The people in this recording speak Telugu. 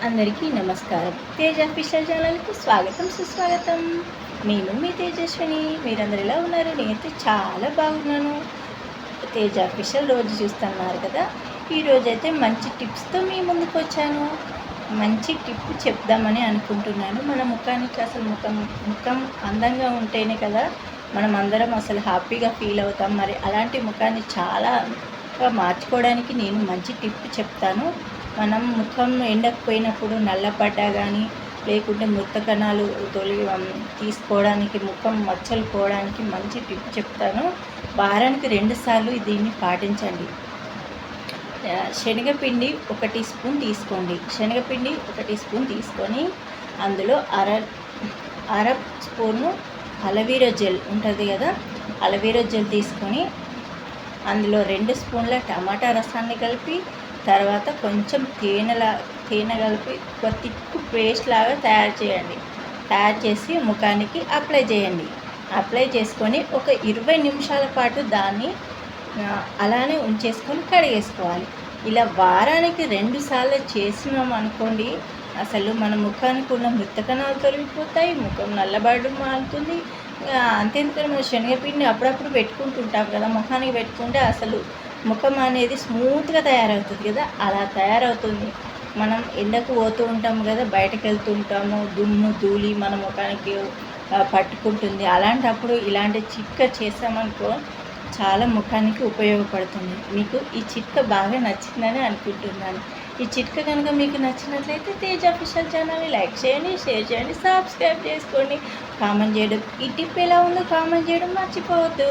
అందరికీ నమస్కారం. తేజ అఫీషియల్ ఛానల్కి స్వాగతం సుస్వాగతం. నేను మీ తేజస్విని. మీరందరు ఎలా ఉన్నారు? నేనైతే చాలా బాగున్నాను. తేజ అఫీషియల్ రోజు చూస్తున్నారు కదా. ఈరోజు అయితే మంచి టిప్స్తో మీ ముందుకు వచ్చాను. మంచి టిప్ చెప్దామని అనుకుంటున్నాను. మన ముఖానికి అసలు ముఖం ముఖం అందంగా ఉంటేనే కదా మనం అందరం అసలు హ్యాపీగా ఫీల్ అవుతాం. మరి అలాంటి ముఖాన్ని చాలా మార్చుకోవడానికి నేను మంచి టిప్ చెప్తాను. మనం ముఖం ఎండకపోయినప్పుడు నల్లపడ్డా కానీ లేకుంటే మృత కణాలు తొలి తీసుకోవడానికి ముఖం మచ్చలు పోవడానికి మంచి టిప్ చెప్తాను. వారానికి రెండు సార్లు దీన్ని పాటించండి. శనగపిండి ఒక టీ స్పూన్ తీసుకోండి. శనగపిండి ఒక టీ స్పూన్ తీసుకొని అందులో అర అర స్పూను అలవీరా జెల్ ఉంటుంది కదా అలవీరా జెల్ తీసుకొని అందులో రెండు స్పూన్ల టమాటా రసాన్ని కలిపి తర్వాత కొంచెం తేనెలా తేనె కలిపి ఒక తిక్కు పేస్ట్ లాగా తయారు చేయండి. తయారు చేసి ముఖానికి అప్లై చేయండి. అప్లై చేసుకొని ఒక ఇరవై నిమిషాల పాటు దాన్ని అలానే ఉంచేసుకొని కడిగేసుకోవాలి. ఇలా వారానికి రెండు సార్లు చేసినాం అనుకోండి అసలు మన ముఖానికి ఉన్న మృతకణాలు తొలగిపోతాయి ముఖం నల్లబడడం మారుతుంది. ఆ, అంతేందుకని మనం శనగపిండి అప్పుడప్పుడు పెట్టుకుంటుంటాం కదా ముఖానికి పెట్టుకుంటే అసలు ముఖం అనేది స్మూత్గా తయారవుతుంది కదా అలా తయారవుతుంది. మనం ఎండకు పోతూ ఉంటాం కదా బయటకు వెళ్తుంటాము దుమ్ము ధూళి మన ముఖానికి పట్టుకుంటుంది. అలాంటప్పుడు ఇలాంటి చిట్క చేసామనుకో చాలా ముఖానికి ఉపయోగపడుతుంది. మీకు ఈ చిట్క బాగా నచ్చిందని అనుకుంటున్నాను. ఈ చిట్క కనుక మీకు నచ్చినట్లయితే తేజ్ అఫీషియల్ ఛానల్ని లైక్ చేయండి షేర్ చేయండి సబ్స్క్రైబ్ చేసుకోండి. కామెంట్ చేయడం ఈ టిప్ ఎలా ఉందో కామెంట్ చేయడం మర్చిపోవద్దు.